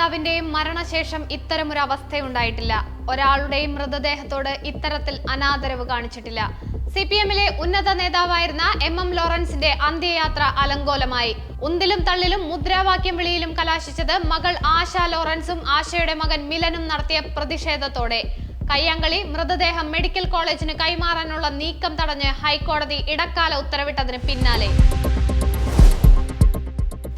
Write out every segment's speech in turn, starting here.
നേതാവിന്റെയും മരണശേഷം ഇത്തരമൊരു അവസ്ഥയുണ്ടായിട്ടില്ല ഒരാളുടെയും മൃതദേഹത്തോട് ഇത്തരത്തിൽ അനാദരവ് കാണിച്ചിട്ടില്ല. സി പി എമ്മിലെ ഉന്നത നേതാവായിരുന്ന എം എം ലോറൻസിന്റെ അന്ത്യയാത്ര അലങ്കോലമായി. ഉന്തിലും തള്ളിലും മുദ്രാവാക്യം വിളിയിലും കലാശിച്ചത് മകൾ ആശ ലോറൻസും ആശയുടെ മകൻ മിലനും നടത്തിയ പ്രതിഷേധത്തോടെ. കയ്യാങ്കളി മൃതദേഹം മെഡിക്കൽ കോളേജിന് കൈമാറാനുള്ള നീക്കം തടഞ്ഞ് ഹൈക്കോടതി ഇടക്കാല ഉത്തരവിട്ടതിന് പിന്നാലെ.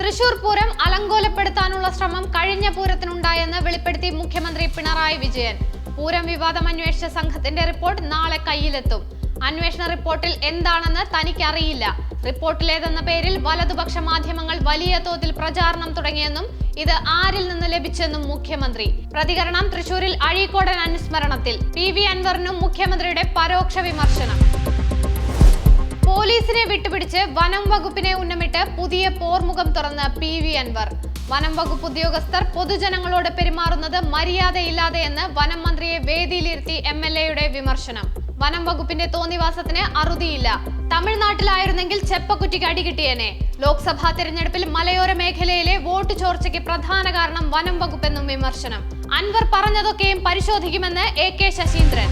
തൃശൂർ പൂരം അലങ്കോലപ്പെടുത്താനുള്ള ശ്രമം കഴിഞ്ഞ പൂരത്തിനുണ്ടായെന്ന് വെളിപ്പെടുത്തി മുഖ്യമന്ത്രി പിണറായി വിജയൻ. പൂരം വിവാദം അന്വേഷിച്ച സംഘത്തിന്റെ റിപ്പോർട്ട് നാളെ കയ്യിലെത്തും. അന്വേഷണ റിപ്പോർട്ടിൽ എന്താണെന്ന് തനിക്കറിയില്ല. റിപ്പോർട്ടിലേതെന്ന പേരിൽ വലതുപക്ഷ മാധ്യമങ്ങൾ വലിയ തോതിൽ പ്രചാരണം തുടങ്ങിയെന്നും ഇത് ആരിൽ നിന്ന് ലഭിച്ചെന്നും മുഖ്യമന്ത്രി. പ്രതികരണം തൃശൂരിൽ അഴീക്കോടൻ അനുസ്മരണത്തിൽ. പി വി അൻവറിനും മുഖ്യമന്ത്രിയുടെ പരോക്ഷ വിമർശനം. പോലീസിനെ വിട്ടുപിടിച്ച് വനം വകുപ്പിനെ ഉന്നമിട്ട് പുതിയ പോർമുഖം തുറന്ന് പി വി അൻവർ. വനം വകുപ്പ് ഉദ്യോഗസ്ഥർ പൊതുജനങ്ങളോട് പെരുമാറുന്നത് മര്യാദയില്ലാതെയെന്ന് വനം മന്ത്രിയെ വേദിയിലിരുത്തി എം എൽ എയുടെ വിമർശനം. വനം വകുപ്പിന്റെ തോന്നിവാസത്തിന് അറുതിയില്ല. തമിഴ്നാട്ടിലായിരുന്നെങ്കിൽ ചെപ്പക്കുറ്റിക്ക് അടികിട്ടിയേനെ ലോക്സഭാ തെരഞ്ഞെടുപ്പിൽ മലയോര മേഖലയിലെ വോട്ട് ചോർച്ചയ്ക്ക് പ്രധാന കാരണം വനം വകുപ്പെന്നും വിമർശനം. അൻവർ പറഞ്ഞതൊക്കെയും പരിശോധിക്കുമെന്ന് എ കെ ശശീന്ദ്രൻ.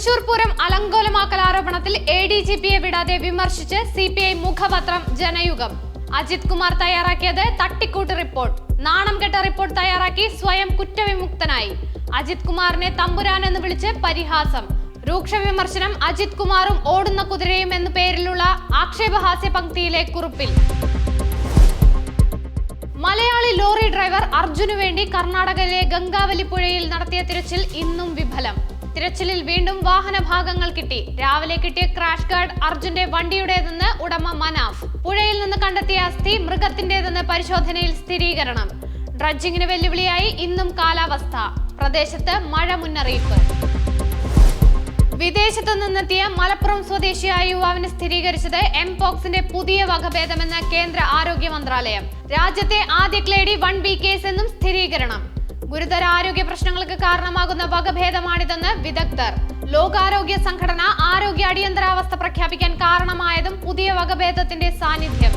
തൃശൂർ പൂരം അലങ്കോലമാക്കൽ ആരോപണത്തിൽ എ ഡി ജി പിയെ വിടാതെ വിമർശിച്ച് സി പി ഐ മുഖപത്രം ജനയുഗം. അജിത് കുമാർ തയ്യാറാക്കിയത് തട്ടിക്കൂട്ട് റിപ്പോർട്ട്. നാണം കെട്ട റിപ്പോർട്ട് തയ്യാറാക്കി സ്വയം കുറ്റവിമുക്തനായി. അജിത് കുമാറിനെ തമ്പുരാൻ എന്ന് വിളിച്ച് പരിഹാസം. രൂക്ഷ വിമർശനം അജിത് കുമാറും ഓടുന്ന കുതിരയും എന്ന പേരിലുള്ള ആക്ഷേപഹാസ്യ പങ്ക്തിയിലെ കുറിപ്പിൽ. മലയാളി ലോറി ഡ്രൈവർ അർജുനു വേണ്ടി കർണാടകയിലെ ഗംഗാവലി പുഴയിൽ നടത്തിയ തിരച്ചിൽ ഇന്നും വിഫലം. തിരച്ചിലിൽ വീണ്ടും വാഹന ഭാഗങ്ങൾ കിട്ടി. രാവിലെ കിട്ടിയ ക്രാഷ് ഗാർഡ് അർജുന്റെ വണ്ടിയുടേതെന്ന് ഉടമ മനാഫ്. പുഴയിൽ നിന്ന് കണ്ടെത്തിയ അസ്ഥി മൃഗത്തിന്റേതെന്ന് പരിശോധനയിൽ സ്ഥിരീകരണം. ഡ്രഡ്ജിങ്ങിന് വെല്ലുവിളിയായി ഇന്നും കാലാവസ്ഥ. പ്രദേശത്ത് മഴ മുന്നറിയിപ്പ്. വിദേശത്തു നിന്നെത്തിയ മലപ്പുറം സ്വദേശിയായ യുവാവിന് സ്ഥിരീകരിച്ചത് എം പോക്സിന്റെ പുതിയ വകഭേദമെന്ന് കേന്ദ്ര ആരോഗ്യ മന്ത്രാലയം. രാജ്യത്തെ ആദ്യ ക്ലേഡി വൺ ബി കേസ് എന്നും സ്ഥിരീകരണം. ഗുരുതര ആരോഗ്യ പ്രശ്നങ്ങൾക്ക് കാരണമാകുന്ന വകഭേദമാണിതെന്ന് വിദഗ്ധർ. ലോകാരോഗ്യ സംഘടന ആരോഗ്യ അടിയന്തരാവസ്ഥ പ്രഖ്യാപിക്കാൻ കാരണമായതും പുതിയ വകഭേദത്തിന്റെ സാന്നിധ്യം.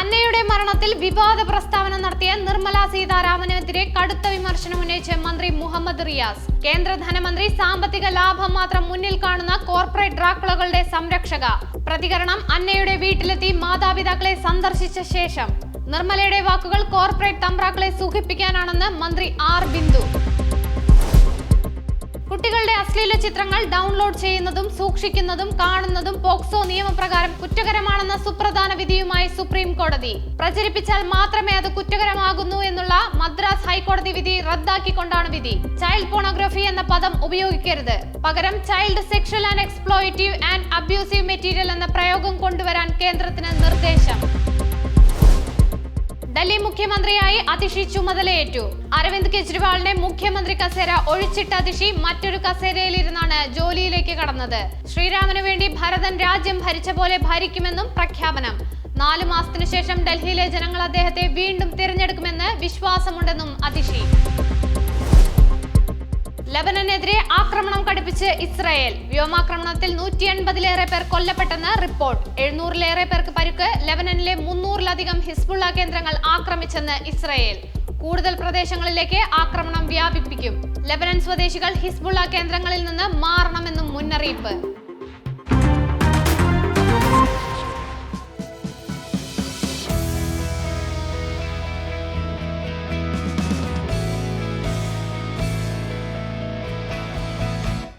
അന്നയുടെ മരണത്തിൽ വിവാദ പ്രസ്താവന നടത്തിയ നിർമ്മല സീതാരാമനെതിരെ കടുത്ത വിമർശനം ഉന്നയിച്ച് മന്ത്രി മുഹമ്മദ് റിയാസ്. കേന്ദ്ര ധനമന്ത്രി സാമ്പത്തിക ലാഭം മാത്രം മുന്നിൽ കാണുന്ന കോർപ്പറേറ്റ് ഡ്രാക്കുളകളുടെ സംരക്ഷക. പ്രതികരണം അന്നയുടെ വീട്ടിലെത്തി മാതാപിതാക്കളെ സന്ദർശിച്ച ശേഷം നിർമ്മലയുടെ വാക്കുകൾ കോർപ്പറേറ്റ് തമ്പ്രാക്കളെ സൂഹിപ്പിക്കാനാണെന്ന് മന്ത്രി ആർ ബിന്ദു. കുട്ടികളുടെ അശ്ലീല ചിത്രങ്ങൾ ഡൗൺലോഡ് ചെയ്യുന്നതും സൂക്ഷിക്കുന്നതും കാണുന്നതും പോക്സോ നിയമപ്രകാരം കുറ്റകരമാണെന്ന സുപ്രധാന വിധിയുമായി സുപ്രീം കോടതി. പ്രചരിപ്പിച്ചാൽ മാത്രമേ അത് കുറ്റകരമാകുന്നു എന്നുള്ള മദ്രാസ് ഹൈക്കോടതി വിധി റദ്ദാക്കിക്കൊണ്ടാണ് വിധി. ചൈൽഡ് പോണോഗ്രഫി എന്ന പദം ഉപയോഗിക്കരുത്. പകരം child sexual and exploitative and abusive material എന്ന പ്രയോഗം കൊണ്ടുവരാൻ കേന്ദ്രത്തിന് നിർദ്ദേശം. ഡൽഹി മുഖ്യമന്ത്രിയായി അതിഷി ചുമതലയേറ്റു. അരവിന്ദ് കെജ്രിവാളിന്റെ മുഖ്യമന്ത്രി കസേര ഒഴിച്ചിട്ട അതിഷി മറ്റൊരു കസേരയിലിരുന്നാണ് ജോലിയിലേക്ക് കടന്നത്. ശ്രീരാമന് വേണ്ടി ഭരതൻ രാജ്യം ഭരിച്ച പോലെ ഭരിക്കുമെന്നും പ്രഖ്യാപനം. നാലു മാസത്തിനു ശേഷം ഡൽഹിയിലെ ജനങ്ങൾ അദ്ദേഹത്തെ വീണ്ടും തിരഞ്ഞെടുക്കുമെന്ന് വിശ്വാസമുണ്ടെന്നും അതിഷി. ലബനനെതിരെ ആക്രമണം കടുപ്പിച്ച് ഇസ്രായേൽ. വ്യോമാക്രമണത്തിൽ നൂറ്റി എൺപതിലേറെ പേർ കൊല്ലപ്പെട്ടെന്ന് റിപ്പോർട്ട്. എഴുന്നൂറിലേറെ പേർക്ക് പരുക്ക് ലബനനിലെ മുന്നൂറിലധികം ഹിസ്ബുള്ള കേന്ദ്രങ്ങൾ ആക്രമിച്ചെന്ന് ഇസ്രായേൽ. കൂടുതൽ പ്രദേശങ്ങളിലേക്ക് ആക്രമണം വ്യാപിപ്പിക്കും. ലബനൻ സ്വദേശികൾ ഹിസ്ബുള്ള കേന്ദ്രങ്ങളിൽ നിന്ന് മാറണമെന്നും മുന്നറിയിപ്പ്.